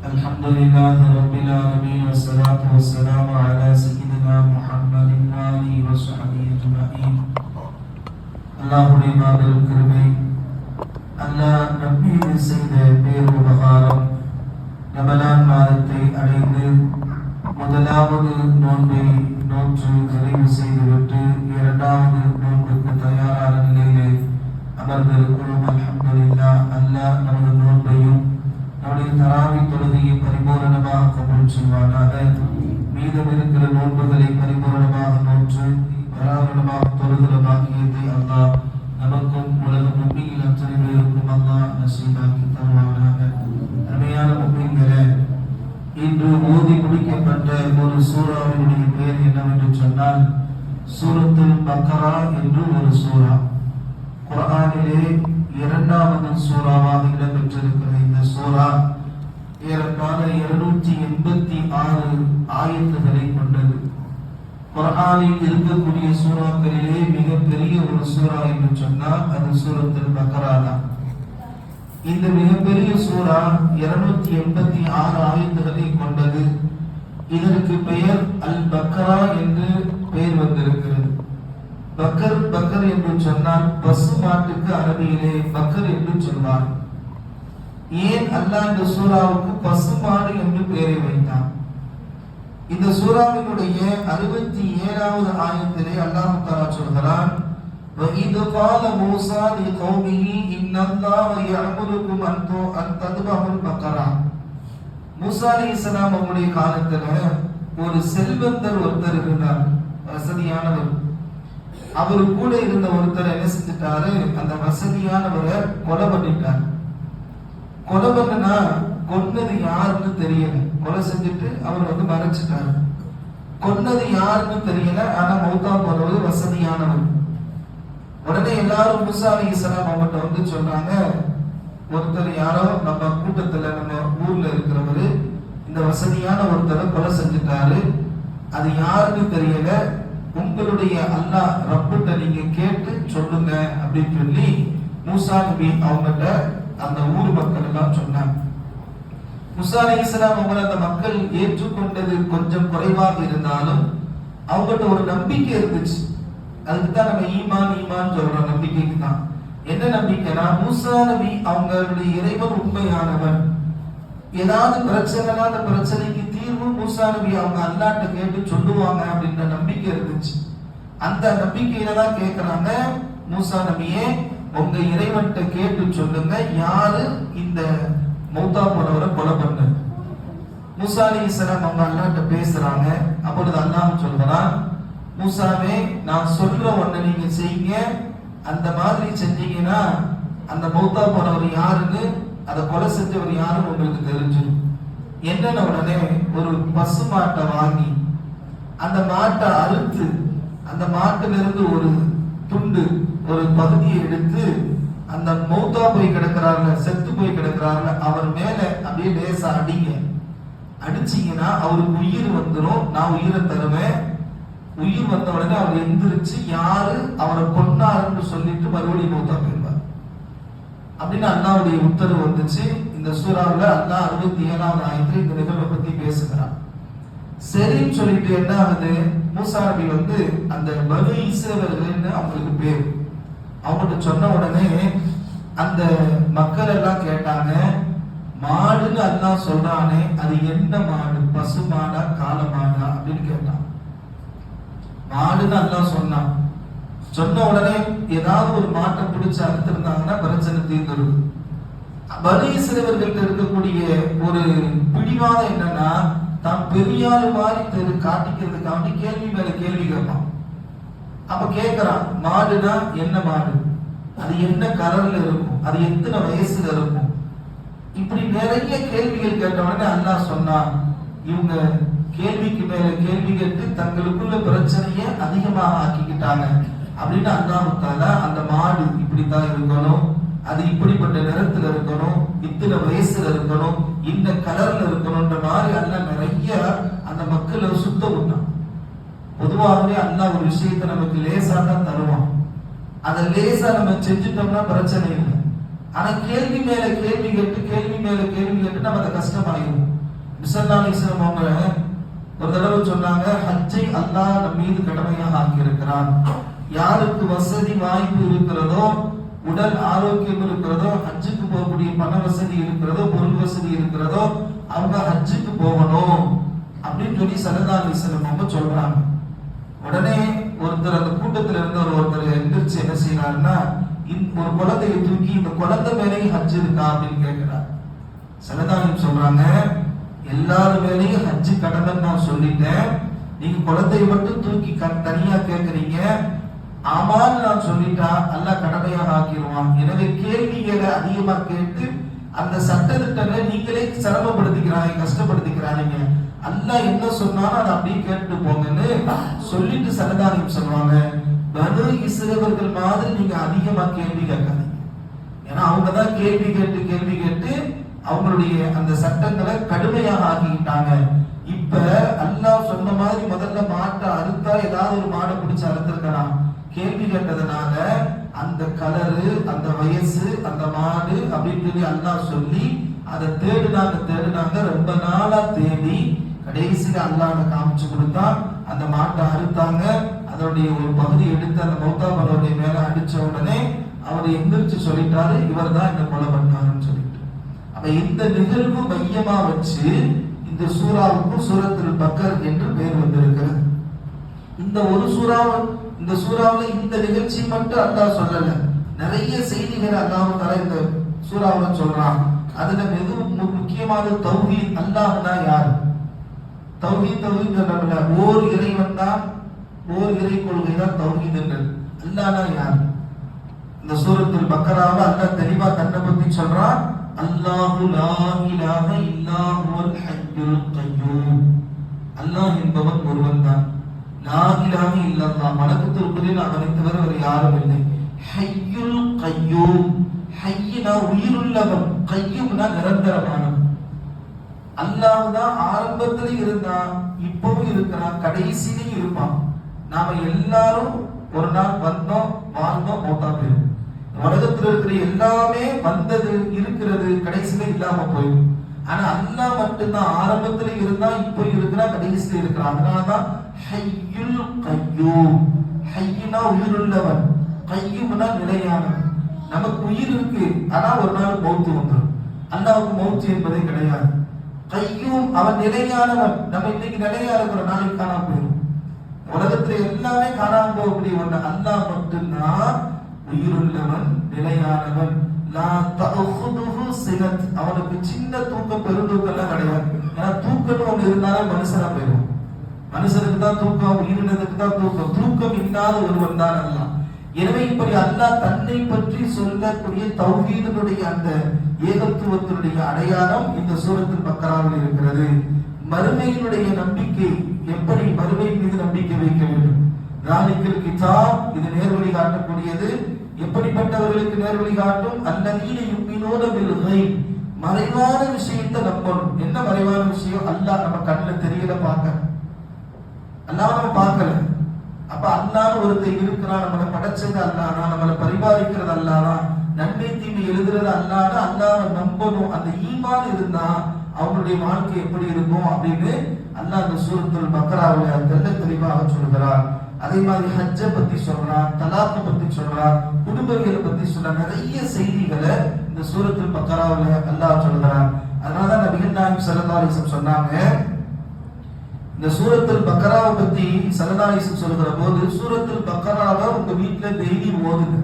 الحمد لله رب العالمين والصلاة والسلام على سيدنا محمد وآله وصحبه أجمعين அல்லாஹுடைய மாபெரும் கிருபை அல்லாஹ் நம்பீது செய்த பேர் உபகாரம் ரமலான் மாதத்தை அடைந்து முதலாவது நோன்பை நோற்று நிறைவு செய்துவிட்டு இரண்டாவது நோன்புக்கு தயாரான நிலையிலே அமர்ந்திருக்கிறோம் அல்ஹம்துலில்லா அல்லாஹ் நமது நோன்பையும் நம்முடைய தராவி தொழுகையை பரிபூரணமாக கபூல் செய்வானாக. மீதம் இருக்கிற நோன்புகளை பரிபூரணமாக நோற்று பராபரணமாக தொழுகிற பாக்கியத்தை அல்லா நமக்கும் உலக மும்பியில் அத்தனை பேருக்கும் அல்லா நசீபாக்கி தருவானாக. அருமையான மும்பிங்களே இன்று ஓதி முடிக்கப்பட்ட ஒரு சூறாவினுடைய பெயர் என்னவென்று சொன்னால் சூரத்தில் பக்கரா என்று ஒரு சூறா குர்ஆனிலே இரண்டாவது சூறாவாக இடம்பெற்றிருக்கிற இந்த சூறா ஏறத்தாழ இருநூற்றி எண்பத்தி ஆறு ஆயத்துகளை கொண்டது குர்ஆனில் இருக்கக்கூடிய சூறாக்களிலே மிகப்பெரிய ஒரு சூறா என்று சொன்னால் அது சூரத்தில் பக்கரா தான். இந்த மிகப்பெரிய சூறா இருநூத்தி எண்பத்தி ஆறு ஆயுதங்களை கொண்டது. இதற்கு பெயர் அல் பக்கரா என்று பெயர் வந்திருக்கிறது. பக்கர் பக்கர் என்று சொன்னால் பசு மாட்டுக்கு அரபியிலே பக்கர் என்று சொல்வார் ஏன் அல்லாஹ் இந்த சூறாவுக்கு பசு மாடு என்று பெயரை வைத்தான்? இந்த சூறாவினுடைய அறுபத்தி ஏழாவது ஆயத்திலே அல்லாஹ் தஆலா சொல்கிறான் وَإِذْ قَالَ مُوسَى لِقَوْمِهِ إِنَّ اللَّهَ يَأْمُرُكُمْ أَن ت- أن تذبحوا البقرة மூசா அலைஹிஸ்ஸலாம் அவங்களுடைய காலத்துல ஒரு செல்வந்தர் ஒருத்தர் இருந்தார் வசதியானவர் அவர் கூட இருந்த ஒருத்தர் என்ன செஞ்சுட்டாரு அந்த வசதியானவரை கொலை பண்ணிட்டார் கொலை பண்ணுனா கொன்னது யாருன்னு தெரியல. கொலை செஞ்சுட்டு அவர் வந்து மறைச்சிட்டாரு. கொன்னது யாருன்னு தெரியல. ஆனா மௌத்தா போறவர் வசதியானவர். உடனே எல்லாரும் முசா அலி இஸ்லாம் அவங்கள்ட்ட வந்து சொன்னாங்க ஒருத்தர் யாரோ நம்ம கூட்டத்துல நம்ம ஊர்ல இருக்கிறவரு இந்த வசதியான ஒருத்தரை கொலை செஞ்சுட்டாரு. அது யாருன்னு தெரியல. உங்களுடைய அல்லாஹ் ரப்பிட்ட நீங்க கேட்டு சொல்லுங்க அப்படின்னு சொல்லி மூசா நபி அவங்கள்ட்ட அந்த ஊர் மக்கள் எல்லாம் சொன்னாங்க. முசா அலி இஸ்லாம் அவங்களை அந்த மக்கள் ஏற்றுக்கொண்டது கொஞ்சம் குறைவாக இருந்தாலும் அவங்கள்ட்ட ஒரு நம்பிக்கை இருந்துச்சு. அதுக்கு தான் நம்ம ஈமான் ஈமான் சொல்றோம். நம்பிக்கைக்கு தான். என்ன நம்பிக்கைனா மூசா நபி அவங்களுடைய இறைவன் உண்மையானவன். ஏதாவது பிரச்சனைனா அந்த பிரச்சனைக்கு தீர்வு மூசா நபி அவங்க அல்லாட்ட கேட்டு சொல்லுவாங்க அப்படின்ற நம்பிக்கை இருந்துச்சு. அந்த நம்பிக்கையில தான் கேட்கிறாங்க மூசா நபியே உங்க இறைவன்கிட்ட கேட்டு சொல்லுங்க யாரு இந்த மௌத்தா போனவரை கொலை பண்ண. மூசா அலி இஸ்லாம் அவங்க அல்லாட்ட பேசுறாங்க. அப்பொழுது அல்லாஹ் சொல்கிறான் மூசாவே நான் சொல்ற ஒண்ணு நீங்க செய்யுங்க. அந்த மாதிரி செஞ்சீங்கன்னா அந்த மௌத்தா போனவர் யாருன்னு அதை கொலை செஞ்சவர் யாருன்னு உங்களுக்கு தெரிஞ்சிடும். என்னென்ன உடனே ஒரு பசு மாட்டை வாங்கி அந்த மாட்டை அறுத்து அந்த மாட்டிலிருந்து ஒரு துண்டு ஒரு பகுதியை எடுத்து அந்த மௌத்தா போய் கிடக்கிறாருல செத்து போய் கிடக்கிறாருல அவர் மேல அப்படியே லேசா அடிங்க. அடிச்சீங்கன்னா அவருக்கு உயிர் வந்துடும் நான் உயிரை தருவேன். உயிர் வந்த உடனே அவர் எந்திரிச்சு யாரு அவரை கொன்னாருன்னு சொல்லிட்டு மறுபடியும் மௌத்தா போயிருவார் அப்படின்னு அண்ணாவுடைய உத்தரவு வந்துச்சு. இந்த சூறாவில் அண்ணா அறுபத்தி ஏழாவது ஆயிரத்தி இந்த நிகழ்வை பத்தி பேசுகிறான் சரின்னு சொல்லிட்டு என்ன ஆகுது? மூசாரபி வந்து அந்த பனு இஸ்ரவேலர்கள்னு அவங்களுக்கு பேர். அவங்கள்ட்ட சொன்ன உடனே அந்த மக்கள் எல்லாம் கேட்டாங்க மாடுன்னு அல்லாஹ் சொல்றானே அது என்ன மாடு? பசு மாடா கால மாடா? அப்படின்னு கேட்டான். மாடுன்னு அல்லாஹ் சொன்னான். சொன்ன உடனே ஏதாவது ஒரு மாட்டை பிடிச்சு அறுத்திருந்தாங்கன்னா பிரச்சனை தீர்ந்துடும். பலி சிறுவர்கள்ட்ட இருக்கக்கூடிய ஒரு பிடிவாதம் என்னன்னா தான் பெரியாள் மாதிரி தெரு காட்டிக்கிறதுக்காண்டி கேள்வி மேல கேள்வி கேட்பான். அப்ப கேக்குறான் மாடுனா என்ன மாடு? அது என்ன கலர்ல இருக்கும்? அது எத்தனை வயசுல இருக்கும்? இப்படி நிறைய கேள்விகள் கேட்ட உடனே அல்லா சொன்னான் இவங்க கேள்விக்கு மேல கேள்வி கேட்டு தங்களுக்குள்ள பிரச்சனையை அதிகமாக ஆக்கிக்கிட்டாங்க. அப்படின்னு அல்லாஹ் தாலா அந்த மாடு இப்படித்தான் இருக்கணும் அது இப்படிப்பட்ட நிறத்துல இருக்கணும் இத்தனை வயசுல இருக்கணும் இந்த கலர்ல இருக்கணும்ன்ற மாதிரி அல்ல நிறைய அந்த மக்களை சுத்த விட்டான் பொதுவாகவே அல்லாஹ் ஒரு விஷயத்தை நமக்கு லேசா தான் தருவான். அதை லேசா நம்ம செஞ்சுட்டோம்னா பிரச்சனை இல்லை. ஆனா கேள்வி மேல கேள்வி கேட்டு கேள்வி மேல கேள்வி கேட்டு நம்ம அதை கஷ்டமாயிடும் விசல்லாலிஸ்லாம் அவங்க ஒரு தடவை சொன்னாங்க ஹஜ்ஜை அல்லாஹ் நம் மீது கடமையாக ஆக்கியிருக்கிறான். யாருக்கு வசதி வாய்ப்பு இருக்கிறதோ உடல் ஆரோக்கியம் இருக்கிறதோ ஹஜ்ஜுக்கு போகக்கூடிய பண வசதி இருக்கிறதோ பொருள் வசதி இருக்கிறதோ அவங்க ஹஜ்ஜுக்கு போகணும். அப்படின்னு சொல்லி சரதா அலிஸ்லம் அவங்க சொல்றாங்க. உடனே ஒருத்தர் அந்த கூட்டத்துல இருந்த ஒரு ஒருத்தர் எந்திரிச்சு என்ன செய்யறாருன்னா ஒரு குழந்தையை தூக்கி இந்த குழந்தை மேலேயும் ஹஜ் இருக்கா அப்படின்னு கேட்கிறார். சரதானியம் சொல்றாங்க எல்லாரு மேலேயும் ஹஜ் கடமை நான் சொல்லிட்டேன். நீங்க குழந்தையை மட்டும் தூக்கி தனியா கேட்கறீங்க. ஆமான்னு நான் சொல்லிட்டா அல்லாஹ் கடமையாக ஆக்கிடுவான். எனவே கேள்விகளை அதிகமா கேட்டு அந்த சட்டத்திட்டங்களை நீங்களே சிரமப்படுத்திக்கிறாங்க கஷ்டப்படுத்திக்கிறாங்க அல்லாஹ் என்ன சொன்னாலும் அதை அப்படியே கேட்டு போங்கன்னு சொல்லிட்டு சரதானியம் சொல்லுவாங்க பனு இஸ்ரேவர்கள் மாதிரி நீங்க அதிகமா கேள்வி கேட்காதீங்க. ஏன்னா அவங்க தான் கேள்வி கேட்டு கேள்வி கேட்டு அவங்களுடைய அந்த சட்டங்களை கடுமையாக ஆக்கிக்கிட்டாங்க. இப்ப அல்லாஹ் சொன்ன மாதிரி முதல்ல மாட்டை அறுத்தா ஏதாவது ஒரு மாடை பிடிச்சி அறுத்திருக்கலாம் கேள்வி கேட்டதுனால அந்த கலரு அந்த வயசு அந்த மாடு அப்படின்னு சொல்லி அல்லாஹ் சொல்லி அதை தேடுனாங்க தேடுனாங்க ரொம்ப நாளா தேடி கடைசியில அல்லாஹ் காமிச்சு கொடுத்தா அந்த மாட்டை அறுத்தாங்க. அதனுடைய ஒரு பகுதி எடுத்து அந்த மௌத்தாபனுடைய மேல அடிச்ச உடனே அவர் எந்திரிச்சு சொல்லிட்டாரு இவர் தான் இந்த கொலை பண்ணாருன்னு சொல்லிட்டு. அப்ப இந்த நிகழ்வு மையமா வச்சு இந்த சூறாவுக்கும் சூரத்தில் பக்கர் என்று பெயர் வந்திருக்கிறது. இந்த ஒரு சூறாவை இந்த சூறாவில் இந்த நிகழ்ச்சி மட்டும் அல்லாஹ் சொல்லல. நிறைய செய்திகள் அல்லாஹ் தர இந்த சூறாவில் சொல்றான். அதுல மிக முக்கியமான தௌஹீத் அல்லாஹ்னா யார்? தௌஹீத் தௌஹீத் சொல்றோம்ல ஓர் இறைவன் தான் ஓர் இறை கொள்கை தான் தௌஹீத் என்றது. அல்லாஹ்னா யார்? இந்த சூரத்தில் பக்கராவ அல்லாஹ் தெளிவா தன்னை பத்தி சொல்றான். அல்லாஹு லா இலாஹ இல்லா ஹுவல் ஹய்யுல் கய்யூம் அல்லாஹ் என்பவன் ஒருவன் தான். லா இலாஹ இல்லல்லாஹ் வணக்கத்திற்குரிய அவனை தவிர வேறு யாரும் இல்லை. ஹய்யுல் கய்யூம் ஹய்யினா உயிருள்ளவன். கையும்னா நிரந்தரமானவன். அல்லாஹ் தான் ஆரம்பத்துல இருந்தான் இப்பவும் இருக்கிறான் கடைசியிலையும் இருப்பான். நாம எல்லாரும் ஒரு நாள் வந்தோம் வாழ்ந்தோம் மௌத்தா போயிடும். உலகத்தில் இருக்கிற எல்லாமே வந்தது இருக்கிறது கடைசியில இல்லாம போயிடும். ஆனா அல்லாஹ் மட்டும்தான் ஆரம்பத்துல இருந்தா இப்போ இருக்கிறா கடைசியில இருக்கிறான். அதனாலதான் ஹய்யுல் கய்யூம் ஹய்யினா உயிருள்ளவன். கையும்னா நிலையானவன். நமக்கு உயிர் இருக்கு ஆனா ஒரு நாள் மௌத்து வந்துடும் அல்லாவுக்கு மௌத்து என்பதே கிடையாது. கையும் அவன் நிலையானவன். நம்ம இன்னைக்கு நிலையா இருக்கிற நாளைக்கு காணாம போயிடும். உலகத்துல எல்லாமே காணாம போகக்கூடிய ஒண்ணு அல்லாஹ் மட்டும்தான் உயிருள்ளவன் நிலையானவன். அவனுக்கு சின்ன தூக்கம் பெருந்தூக்கம் எல்லாம் கிடையாது. ஏன்னா தூக்கம்னு ஒண்ணு இருந்தாலும் மனுஷனா போயிடும் மனுஷனுக்கு தான் தூக்கம் உயிரினத்துக்கு தான் தூக்கம். தூக்கம் இல்லாத ஒருவன் தான் அல்லாஹ். எனவே இப்படி அல்லாஹ் தன்னை பற்றி சொல்லக்கூடிய தௌஹீதனுடைய அந்த ஏகத்துவத்தினுடைய அடையாளம் இந்த சூரத்தில் பக்கராவில் இருக்கிறது. மறுமையினுடைய நம்பிக்கை எப்படி மறுமை மீது நம்பிக்கை வைக்க வேண்டும்? ராணிக்கல் கிதாப் இது நேர்வழி காட்டக்கூடியது. எப்படிப்பட்டவர்களுக்கு நேர்வழி காட்டும்? அல்லதீன யுமினூன பில் மறைவான விஷயத்தை நம்பணும். என்ன மறைவான விஷயம்? அல்லாஹ் நம்ம கண்ணுல தெரியல பார்க்க அல்லாஹ் நம்ம பார்க்கல. அப்ப அல்லாஹ் ஒருத்தர் இருக்கிறான் நம்மளை படைச்சது அல்லானா நம்மளை பரிபாலிக்கிறது அல்லாதான் நன்மை தீமை எழுதுறது அல்லாத அல்லாஹ் நம்பணும். அந்த ஈமான் இருந்தா அவங்களுடைய வாழ்க்கை எப்படி இருக்கும் அப்படின்னு அல்லாஹ் அந்த சூரத்தில் மக்களாவுடைய தெல்ல தெளிவாக சொல்கிறார். அதே மாதிரி ஹஜ்ஜ பத்தி சொல்றான் தலாத்த பத்தி சொல்றான் குடும்பங்களை பத்தி சொல்றான். நிறைய செய்திகளை இந்த சூரத்தில் பக்கராவுல அல்லாஹ் சொல்கிறான். அதனாலதான் நபிகள் நாயகம் சரதாரிசம் சொன்னாங்க இந்த சூரத்தில் பக்கராவை பத்தி சரதாரிசம் சொல்கிற போது சூரத்தில் பக்கராவை உங்க வீட்டுல டெய்லி ஓதுங்க.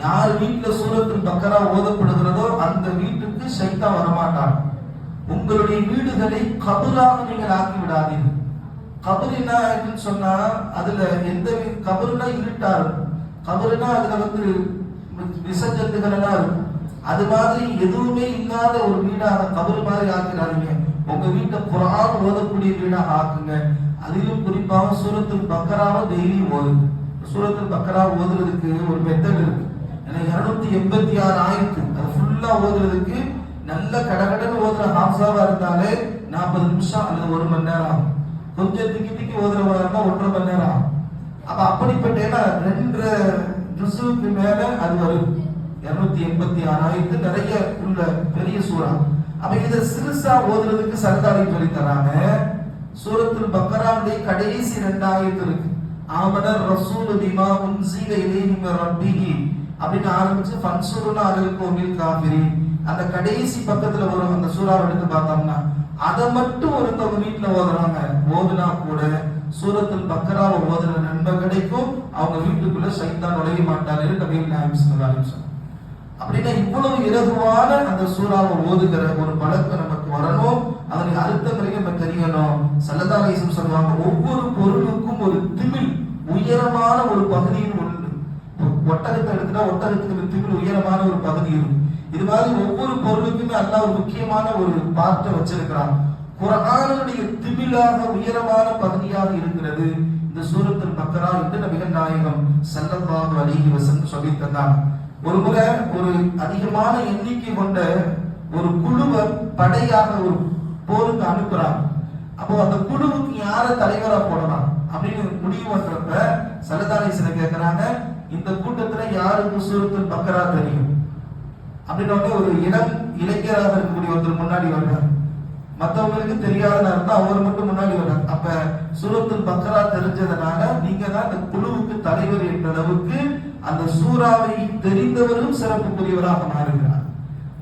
யார் வீட்டில் சூரத்தின் பக்கரா ஓதப்படுகிறதோ அந்த வீட்டுக்கு சைத்தா வரமாட்டான். உங்களுடைய வீடுகளை கபராக நீங்கள் ஆக்கி விடாதீர்கள். கபர் என்ன ஆயிடுன்னு சொன்னா அதுல எந்த கபருனா இருட்டா இருக்கும். கபருனா அதுல வந்து விசஜத்துகள் எல்லாம் இருக்கும். அது மாதிரி எதுவுமே இல்லாத ஒரு வீடாக கபர் மாதிரி ஆக்கிறாதீங்க உங்க வீட்டை குரான் ஓதக்கூடிய வீடாக ஆக்குங்க. அதிலும் குறிப்பாக சூரத்துல் பக்கராவை டெய்லியும் ஓதுங்க. சூரத்துல் பக்கரா ஓதுறதுக்கு ஒரு மெத்தட் இருக்கு. இருநூத்தி எண்பத்தி ஆறு ஆயிரத்து அது ஃபுல்லா ஓதுறதுக்கு நல்ல கடகடன் ஓதுற ஹாஃப்ஸாவா இருந்தாலே நாற்பது நிமிஷம் அல்லது ஒரு மணி நேரம் ஆகும். கொஞ்சம் திக்கி திக்கி ஓதுறவா இருந்தா ஒன்றரை மணி நேரம் ஆகும். அப்ப அப்படிப்பட்ட ரெண்டு ஜுசுக்கு மேல அது வரும் இருநூத்தி எண்பத்தி ஆறாயிரத்து நிறைய உள்ள பெரிய சூறா. அப்ப இதை சிறுசா ஓதுறதுக்கு சரதாரி சொல்லி தராங்க. சூரத்தில் பக்கராவுடைய கடைசி ரெண்டாயிரத்து இருக்கு. ஆமனர் ரசூல் பிமா உன்சில இலைஹி மின் ரப்பிஹி. அப்படின்னு ஆரம்பிச்சு ஃபன்சுருனா அலல் கோவில் காவிரி அந்த கடைசி பக்கத்துல வரும் அந்த சூறாவை எடுத்து பார்த்தோம்னா அதை மட்டும் ஒருத்தவங்க வீட்டுல ஓதுறாங்க. ஓதுனா கூட சூரத்தில் பக்கராவை ஓதுற நண்பர் கிடைக்கும். அவங்க வீட்டுக்குள்ள சைத்தான் நுழைய மாட்டாரு. நபிகள் நாயம் ஸல்லல்லாஹு அலைஹி அப்படின்னா இவ்வளவு இலகுவான அந்த சூறாவை ஓதுகிற ஒரு பழக்கம் நம்ம வரணும் அதனுடைய அர்த்தங்களையும் நம்ம தெரியணும் சல்லதாலேசம் சொல்லுவாங்க ஒவ்வொரு பொருளுக்கும் ஒரு திமில் உயரமான ஒரு பகுதியும் உண்டு ஒட்டகத்தை எடுத்துனா ஒட்டகத்துக்கு திமில் உயரமான ஒரு பகுதி இருக்கும் இது மாதிரி ஒவ்வொரு பொருளுக்குமே அல்ல ஒரு முக்கியமான ஒரு பார்ட்டை வச்சிருக்கிறான். குரானுடைய திமிழாக உயரமான பகுதியாக இருக்கிறது இந்த சூரத்தில் பக்கரா என்று நபிகள் நாயகம் ஸல்லல்லாஹு அழகி வசன் சொல்லி ஒரு முறை ஒரு அதிகமான எண்ணிக்கை கொண்ட ஒரு குழுவை படையாக ஒரு போருக்கு அனுப்புறாங்க. அப்போ அந்த குழுவுக்கு யார தலைவரா போடலாம்? அப்படின்னு முடிவு பண்றப்ப சல்லதாலேசனை கேட்கிறாங்க இந்த கூட்டத்துல யாருக்கு சூரத்தில் பக்கரா தெரியும்? அப்படின்னு ஒரு இளம் இளைஞராக இருக்கக்கூடிய ஒருத்தர் முன்னாடி வர்றார். மற்றவங்களுக்கு தெரியாத இருந்தா அவர் மட்டும் முன்னாடி வர்றார். அப்ப சூரத்துல் பக்கரா தெரிஞ்சதுனால நீங்க தான் அந்த குழுவுக்கு தலைவர் என்ற அளவுக்கு அந்த சூறாவை தெரிந்தவரும் சிறப்புக்குரியவராக மாறுகிறார்.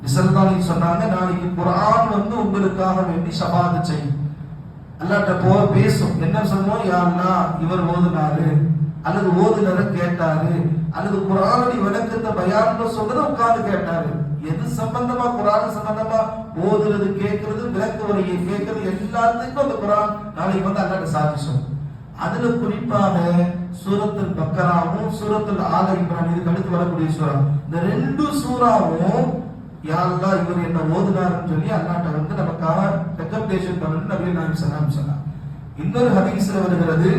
நிசல்தானி சொன்னாங்க நாளைக்கு குரான் வந்து உங்களுக்காக வேண்டி சபாத செய்யும். அல்லாட்ட போ பேசும். என்ன சொன்னோம்? யாருன்னா இவர் ஓதுனாரு. அல்லது ஓதுனரை கேட்டாரு அல்லது குரானுடைய விளக்கத்தை பயான்னு சொன்னதை உட்கார்ந்து கேட்டாரு. எது சம்பந்தமா? குரான் சம்பந்தமா? ஓதுறது கேட்கறது விளக்கு உரையை கேட்கறது எல்லாத்துக்கும் அந்த குரான் நாளைக்கு வந்து அல்லாட்ட சாதிச்சோம் அதுல குறிப்பாக சூரத்தில் பக்கராவும் சூரத்தில் ஆல இம்ரான் இதுக்கு அடுத்து வரக்கூடிய சூறா. இந்த ரெண்டு சூறாவும் யாரெல்லாம் இவர் என்ன ஓதுனாருன்னு சொல்லி அல்லாட்ட வந்து நமக்காக ரெக்கமெண்டேஷன் பண்ணணும் அப்படின்னு நான் சலாம் இன்னொரு ஹதீஸ்ல வருகிறது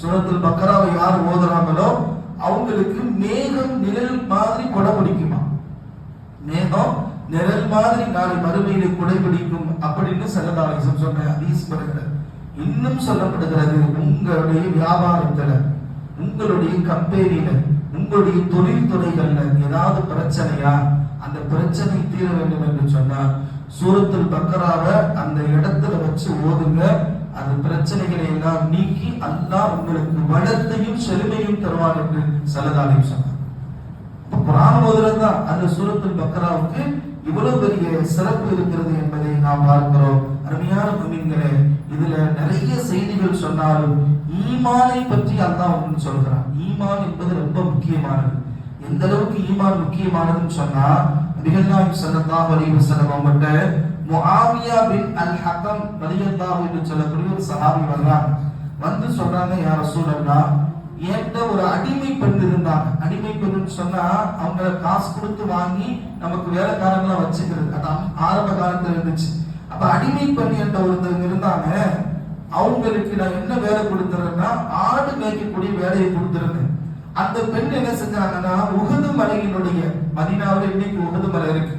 சுரத்தில் பக்கராவை யார் ஓதுறாங்களோ அவங்களுக்கு மேகம் நிழல் மாதிரி கொடை பிடிக்குமா? மேகம் நிழல் மாதிரி நாளை மறுமையில கொடை பிடிக்கும் அப்படின்னு செல்லதாலேசம் சொன்ன அதீஸ் வருகிறது. இன்னும் சொல்லப்படுகிறது உங்களுடைய வியாபாரத்துல உங்களுடைய கம்பெனியில உங்களுடைய தொழில் துறைகள்ல ஏதாவது பிரச்சனையா? அந்த பிரச்சனை தீர வேண்டும் என்று சொன்னால் சூரத்தில் பக்கராவை அந்த இடத்துல வச்சு ஓதுங்க. அந்த பிரச்சனைகளை எல்லாம் நீக்கி அல்லாஹ் உங்களுக்கு வளத்தையும் செழுமையும் தருவான் என்று சல்லதாலையும் சொன்னார். இப்போ குரான் தான் அந்த சூரத்தில் பக்கராவுக்கு இவ்வளவு பெரிய சிறப்பு இருக்கிறது என்பதை நாம் பார்க்கிறோம். அருமையான குமிங்களே இதுல நிறைய செய்திகள் சொன்னாலும் ஈமானை பற்றி அல்லாஹ் ஒன்று சொல்கிறான். ஈமான் என்பது ரொம்ப முக்கியமானது. எந்த அளவுக்கு ஈமான் முக்கியமானதுன்னு சொன்னா நபிகள்நாயகம் ஸல்லல்லாஹு அலைஹி வஸல்லம் அவங்கள்ட்ட முஆவியா பின் அல் ஹக்கம் ரலியல்லாஹு என்று சொல்லக்கூடிய ஒரு சஹாபி வர்றாங்க. வந்து சொல்றாங்க யா ரசூலல்லா என்கிட்ட ஒரு அடிமை பெண் இருந்தாங்க. அடிமை பெண்ணுன்னு சொன்னா அவங்க காசு கொடுத்து வாங்கி நமக்கு வேலைக்காரங்களா வச்சுக்கிறது. அது ஆரம்ப காலத்துல இருந்துச்சு. அப்ப அடிமை பெண் என்ற ஒருத்தவங்க இருந்தாங்க. அவங்களுக்கு நான் என்ன வேலை கொடுத்துறேன்னா ஆடு மேய்க்கக்கூடிய வேலையை கொடுத்துருந்தேன் அந்த பெண் என்ன செஞ்சாங்கன்னா உகுது மலையினுடைய மதினாவில் இன்னைக்கு உகுது மலை இருக்கு.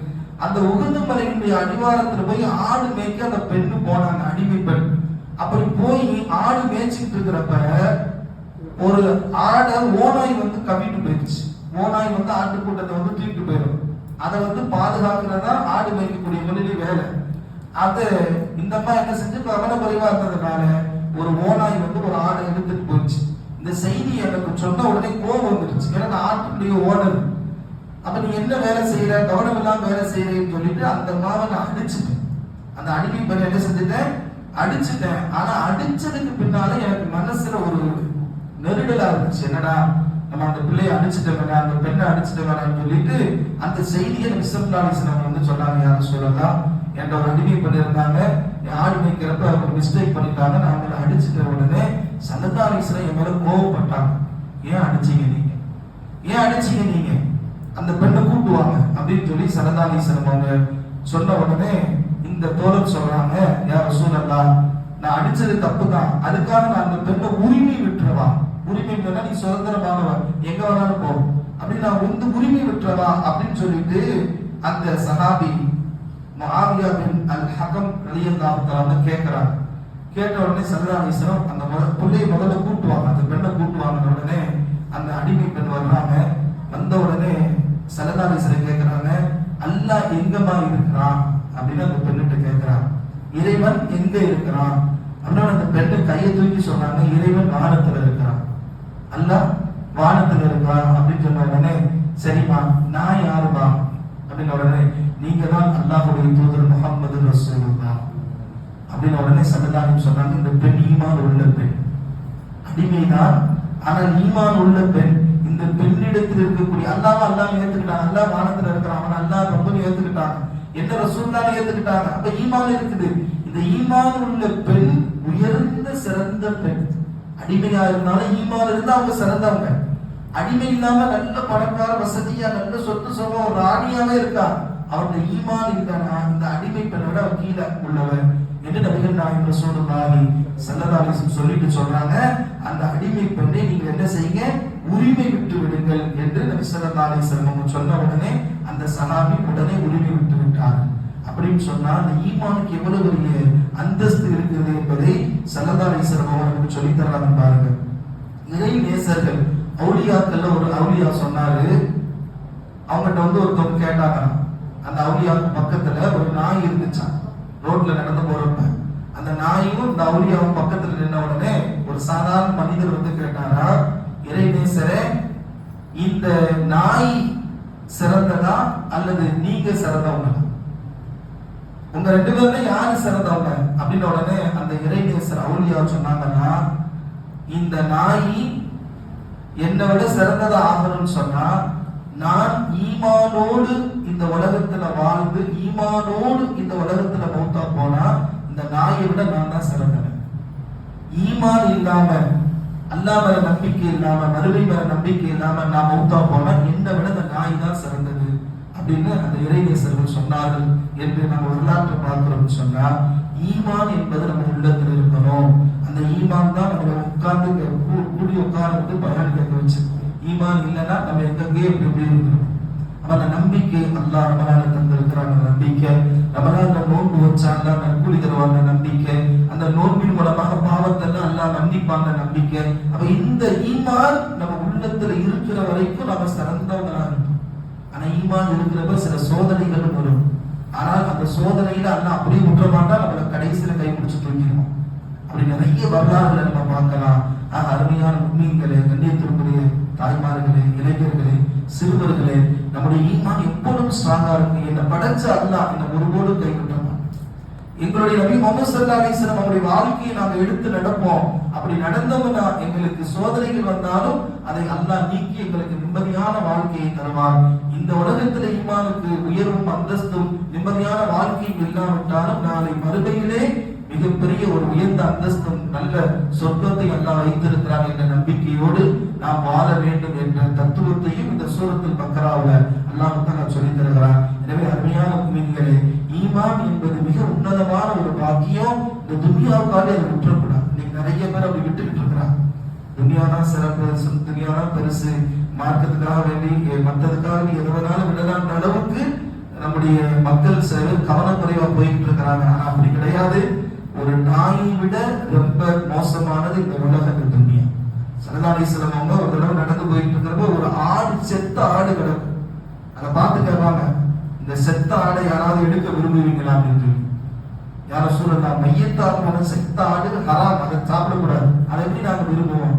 அந்த உகுது மலையினுடைய அடிவாரத்துல போய் ஆடு மேய்க்க அந்த பெண்ணு போனாங்க அடிமை பெண். அப்படி போய் ஆடு மேய்ச்சிட்டு இருக்கிறப்ப ஒரு ஆடை ஓனாய் வந்து கவிட்டு போயிடுச்சு. ஓனாய் வந்து ஆட்டு கூட்டத்தை வந்து தூக்கிட்டு போயிடும். அதை வந்து பாதுகாக்கிறதா ஆடு மேய்க்கக்கூடிய முன்னாடி வேலை. அது இந்த அம்மா என்ன செஞ்சு கவன குறைவா இருந்ததுனால ஒரு ஓனாய் வந்து ஒரு ஆடை எடுத்துட்டு போயிடுச்சு. இந்த செய்தி எனக்கு சொன்ன உடனே கோபம் வந்துருச்சு ஏன்னா அந்த ஆட்டுக்குள்ளேயே ஓடணும் அப்ப நீ என்ன வேலை செய்யற கவனம் இல்லாம வேலை செய்யறேன்னு சொல்லிட்டு அந்த மாவை நான் அடிச்சுட்டேன். அந்த அடிமை பெண் என்ன செஞ்சுட்டேன்? அடிச்சுட்டேன். ஆனா அடிச்சதுக்கு பின்னால எனக்கு மனசுல ஒரு நெருடலா இருந்துச்சு. என்னடா நம்ம அந்த பிள்ளையை அடிச்சுட்டோம் அந்த பெண்ணை அடிச்சுட்டோம் சொல்லிட்டு அந்த செய்தியை விசம்லாலிசனம் வந்து சொன்னாங்க. யாரும் சொல்லலாம் என்ற ஒரு அடிமை பண்ணியிருந்தாங்க. ஆடு மேய்க்கிறப்ப அவங்க மிஸ்டேக் பண்ணிட்டாங்க. நான் அவங்களை அடிச்சுட்ட உடனே சலதாலிசனம் என் மேல கோவப்பட்டாங்க. ஏன் அடிச்சீங்க நீங்க? ஏன் அடிச்சீங்க நீங்க? அந்த பெண்ணை கூட்டுவாங்க அப்படின்னு சொல்லி சரதாலீசனம் அவங்க சொன்ன உடனே இந்த தோழர் சொல்றாங்க யார் சூழல்லா நான் அடிச்சது தப்பு தான் அதுக்காக நான் அந்த பெண்ணை உரிமை விட்டுறவா? உரிமை சொன்னா நீ சுதந்திரமானவன் எங்க வேணாலும் போ. அப்படின்னு நான் உந்து உரிமை விட்டுறவா? அப்படின்னு சொல்லிட்டு அந்த சஹாபி முஆவியா பின் அல் ஹகம் ரலியல்லாஹு தஆலா கேட்கறாங்க கேட்ட உடனே சல்லல்லாஹு அந்த முத பிள்ளையை முதல்ல கூட்டுவாங்க அந்த பெண்ணை கூட்டுவாங்க உடனே சலதாலேசரை கேட்கிறாங்க அல்லாஹ் எங்கம்மா இருக்கிறான் அப்படின்னு அந்த பெண்ணிட்ட கேட்கிறான். இறைவன் எங்க இருக்கிறான்? அப்படின்னு அந்த பெண்ணு கையை தூக்கி சொன்னாங்க இறைவன் வானத்துல இருக்கிறான். அல்லாஹ் வானத்துல இருக்கிறான் அப்படின்னு சொன்ன உடனே சரிம்மா நான் யாருமா அப்படின்னு உடனே நீங்க தான் அல்லாஹுடைய தூதர் முகமது ரசூலுல்லா. அப்படின்னு உடனே சல்லல்லாஹு சொன்னாங்க இந்த பெண் ஈமான் உள்ள பெண். அடிமைதான் ஆனால் ஈமான் உள்ள பெண். இந்த பெண்ணிடத்தில் இருக்கக்கூடிய அல்லாஹ் அல்லாஹ் ஏத்துக்கிட்டான் அல்லாஹ் வானத்துல இருக்கிறான் அவன் அல்லாஹ் ஏத்துக்கிட்டாங்க. ஏத்துக்கிட்டான் என்ன ரசூல்லான ஏத்துக்கிட்டாங்க. அப்ப ஈமான் இருக்குது. இந்த ஈமான் உள்ள பெண் உயர்ந்த சிறந்த பெண். அடிமையா இருந்தாலும் ஈமான் இருந்தா அவங்க சிறந்தவங்க. அடிமை இல்லாம நல்ல பணக்கார வசதியா நல்ல சொத்து சுகம் ஒரு ராணியாவே இருக்கா? அவருடைய ஈமான் இருக்கானா இந்த அடிமை பெண்ணோட அவர் கீழே உள்ளவன் என்று நபிகள் நாயகம் ரசூலுல்லாஹி ஸல்லல்லாஹு சொல்லிட்டு சொல்றாங்க. அந்த அடிமை பெண்ணை நீங்க என்ன செய்யுங்க? உரிமை விட்டு விடுங்கள் என்று நபி ஸல்லல்லாஹு சொன்ன உடனே அந்த சஹாபி உடனே உரிமை விட்டு விட்டார். அப்படின்னு சொன்னால் அந்த ஈமானுக்கு எவ்வளவு பெரிய அந்தஸ்து இருக்குது என்பதை சல்லதா அலைஹி அவர்களுக்கு சொல்லி பாருங்க. நிறைய நேசர்கள் அவுலியாக்கள்ல ஒரு அவுளியா சொன்னாரு. அவங்ககிட்ட வந்து ஒருத்தவங்க கேட்டாங்க. அந்த அவுளியாவுக்கு பக்கத்துல ஒரு நாய் இருந்துச்சான் ரோட்ல நடந்து போறப்ப. அந்த நாயும் இந்த அவுளியாவும் பக்கத்துல நின்ன உடனே ஒரு சாதாரண மனிதர் வந்து கேட்டாரா இறைநேசரே இந்த நாய் சிறந்ததா அல்லது நீங்க சிறந்தவங்க? உங்க ரெண்டு பேர்ல யாரு சிறந்தவங்க? அப்படின்னு உடனே அந்த இறைநேசர் அவுலியா சொன்னாங்கன்னா இந்த நாய் என்னை விட சிறந்ததா ஆகணும்னு சொன்னா நான் ஈமானோடு இந்த உலகத்துல வாழ்ந்து ஈமானோடு இந்த உலகத்துல மௌத்தா போனா இந்த நாயை விட நான் தான் சிறந்தவன். ஈமான் இல்லாம அல்லாஹ் வர நம்பிக்கை இல்லாம மறுமை வர நம்பிக்கை இல்லாம நான் மௌத்தா போனா என்னை விட அந்த நாய் தான் சிறந்தது அப்படின்னு அந்த இறைநேசர்கள் சொன்னார்கள் என்று நம்ம வரலாற்றை பார்க்கிறோம்னு சொன்னா ஈமான் என்பது நம்ம உள்ளத்தில் இருக்கணும். அந்த ஈமான் தான் நம்ம உட்கார்ந்து கூடி உட்கார்ந்து பயன் கேட்க வச்சு ஈமான் இல்லைன்னா நம்ம எங்கெங்கே இப்படி இப்படி இருக்கணும் அந்த நம்பிக்கை அல்லாஹ் ரமலான தந்திருக்கிறாங்க அந்த நம்பிக்கை ரமலான நோன்பு வச்சா அல்லாஹ் நற்கூலி தருவாங்க நம்பிக்கை அந்த நோன்பின் அல்லாஹ் நம்பிக்கை. அப்ப இந்த ஈமான் நம்ம உள்ளத்துல இருக்கிற வரைக்கும் நம்ம சிறந்தவங்களா இருக்கும் ஆனா ஈமான் இருக்கிறப்ப சில சோதனைகளும் வரும். ஆனால் அந்த சோதனையில அண்ணா அப்படியே விட்டுற மாட்டா நம்மள கடைசியில கை பிடிச்சு தூக்கிடுவோம் அப்படி நிறைய வரலாறுகளை நம்ம பார்க்கலாம். ஆக அருமையான உண்மைங்களே கண்ணியத்திற்குரிய தாய்மார்களே இளைஞர்களே சிறுவர்களே நம்முடைய ஈமான் எப்பொழுதும் ஸ்ட்ராங்கா இருக்கு என்ன படைச்ச அல்லா என்ன ஒருபோடு கைவிட்டோம் எங்களுடைய நபி முகமது சல்லா அலிஸ்லாம் அவருடைய வாழ்க்கையை நாங்க எடுத்து நடப்போம். அப்படி நடந்தவனா எங்களுக்கு சோதனைகள் வந்தாலும் அதை அல்லாஹ் நீக்கி எங்களுக்கு நிம்மதியான வாழ்க்கையை தருவார். இந்த உலகத்துல ஈமானுக்கு உயர்வும் அந்தஸ்தும் நிம்மதியான வாழ்க்கையும் இல்லாவிட்டாலும் நாளை மறுமையிலே மிகப்பெரிய ஒரு உயர்ந்த அந்தஸ்தும் நல்ல சொர்க்கத்தை அல்லாஹ் வைத்திருக்கிறார் என்ற நம்பிக்கையோடு நாம் வாழ வேண்டும் என்ற தத்துவத்தையும் இந்த சூரத்தில் பக்கராவில் அல்லாஹ் சொல்லி தருகிறார் எனவே அருமையான மீன்களே ஈமான் என்பது மிக உன்னதமான ஒரு பாக்கியம் இந்த துன்யாவுக்காக அதை விட்டுறக்கூடாது இன்னைக்கு நிறைய பேர் அப்படி விட்டுக்கிட்டு இருக்கிறாங்க துனியா தான் சிறப்பு சு- தான் பெருசு. மார்க்கத்துக்காக வேண்டி மற்றதுக்காக நீ எதுவதாலும் விடலான்ற அளவுக்கு நம்முடைய மக்கள் செலவு கவனக்குறைவா போயிட்டு இருக்கிறாங்க ஆனா அப்படி கிடையாது. ஒரு நாயை விட ரொம்ப மோசமானது இந்த உலகத்து துணியா. துனியா சரதாடீஸ்வரம் அவங்க ஒரு தடவை நடந்து போயிட்டு இருக்கிறப்ப ஒரு ஆடு செத்த ஆடு கிடக்கும். அதை பார்த்து கேட்பாங்க இந்த செத்த ஆடை யாராவது எடுக்க விரும்புவீங்களா அப்படின்னு சொல்லி யார சூழலா மையத்தார் போன செத்த ஆடு ஹராம் அதை சாப்பிடக்கூடாது. அதை எப்படி நாங்கள் விரும்புவோம்?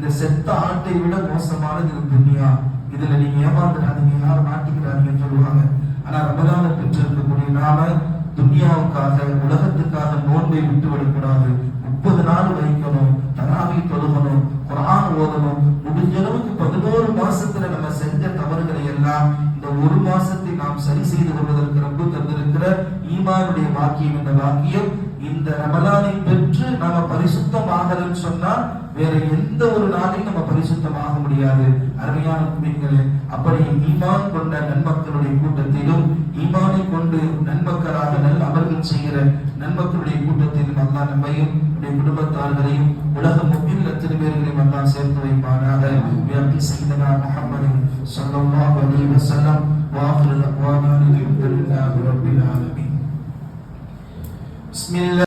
இந்த செத்த ஆட்டை விட மோசமானது இந்த துன்யா. இதுல நீங்க ஏமாந்துடாதீங்க யாரும் மாட்டிக்கிறாதீங்கன்னு சொல்லுவாங்க. ஆனா ரமதான பெற்றிருக்கக்கூடிய நாம துன்யாவுக்காக உலகத்துக்காக நோன்பை விட்டு விடக்கூடாது முப்பது நாள் வைக்கணும் தராவி தொழுகணும் குரான் ஓதணும். முடிஞ்ச அளவுக்கு பதினோரு மாசத்துல நம்ம செஞ்ச தவறுகளை எல்லாம் இந்த ஒரு மாசத்தை நாம் சரி செய்து கொள்வதற்கு ரொம்ப தந்திருக்கிற ஈமானுடைய வாக்கியம் இந்த வாக்கியம் இந்த ரமலானை பெற்று நாம பரிசுத்தமாகலன்னு சொன்னா வேற எந்த ஒரு நாளையும் நம்ம பரிசுத்தமாக முடியாது. அருமையான மீன்களே அப்படி ஈமான் கொண்ட நன்மக்களுடைய கூட்டத்திலும் ஈமானை கொண்டு நன்மக்களாக நல் அவர்கள் செய்கிற நன்மக்களுடைய கூட்டத்திலும் அல்லா நம்மையும் நம்முடைய குடும்பத்தார்களையும் உலக முக்கிய லட்சம் பேர்களையும் அல்லா சேர்த்து வைப்பானாக. வியாபி செய்தனா முஹம்மது ஸல்லல்லாஹு அலைஹி வஸல்லம் வாஹிரு அக்வானா அல்ஹம்துலில்லாஹி ரப்பில்